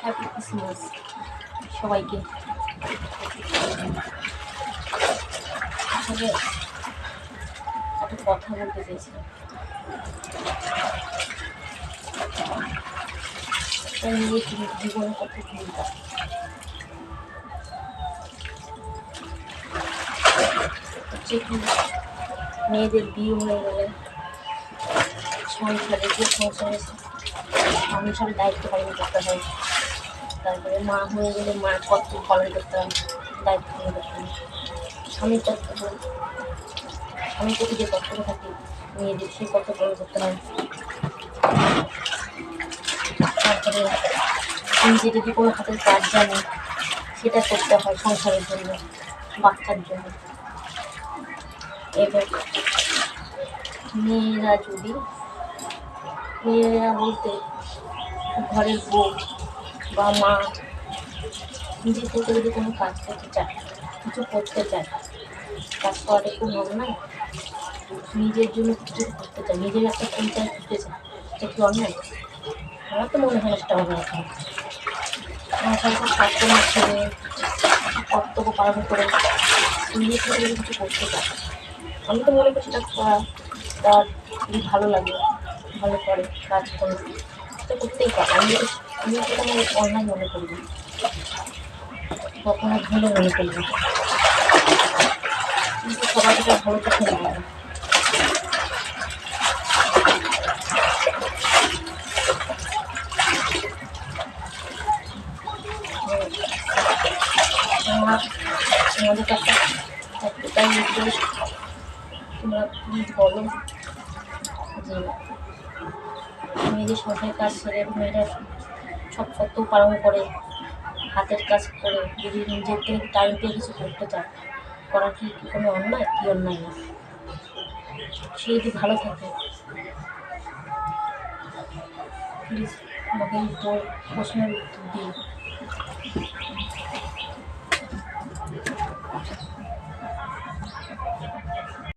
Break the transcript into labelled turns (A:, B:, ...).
A: Happy Christmas সবাইকে। আসলে একটা কথা বলতে জীবনে কত মেয়েদের বিয়ে হয়ে গেলে সংসারে যে সংসারে সংসারের দায়িত্ব পালন করতে হয় তারপরে মা হয়ে গেলে মার কর্তব্য পালন করতে হয় দায়িত্ব পালন করতে হয় স্বামীর কর্তব্য স্বামীর প্রতি যে কর্তব্য থাকে মেয়েদের সেই কর্তব্য পালন করতে হয় তারপরে নিজে যদি কোনো হাতের কাজ জানে সেটা করতে হয় সংসারের জন্য বাচ্চার জন্য এবার মেয়েরা যদি মেয়েরা বলতে ঘরের বউ বা মা নিজে থেকে যদি কোনো কাজ করতে চায় কিছু করতে চায় কাজ করাটা খুব অন্যায় নিজের জন্য কিছু করতে চায় নিজের একটা পরিচয় করতে চায় এটা কি অন্যায়? আমার তো মনে হয় না সেটা অন্যায় সংসার কাজকর্ম ছেড়ে কর্তব্য পালন করে নিজের থেকে যদি কিছু করতে চায় আমি তো মনে করি সেটা করা তার ভালো লাগে। ভালো করে কাজ করে। সেটা করতেই পারে আমি আমি মনে অন্যায় মনে করি না। কখনো ভালো মনে করি না। কিন্তু সবাই সেটা ভালো নেয় না আমার কাছে একটাই নির্দেশ তোমরা প্লিজ বলো যে আমি যে কাজ করে মেয়েরা সব সত্ত্বেও পালন করে, হাতের কাজ করে, যদি নিজের থেকে টাইম পেয়ে কিছু করতে চায়, করা কি কোনো অন্যায়? কি অন্যায় না? সে যদি ভালো থাকে প্লিজ আমাকে প্রশ্নের উত্তর দিই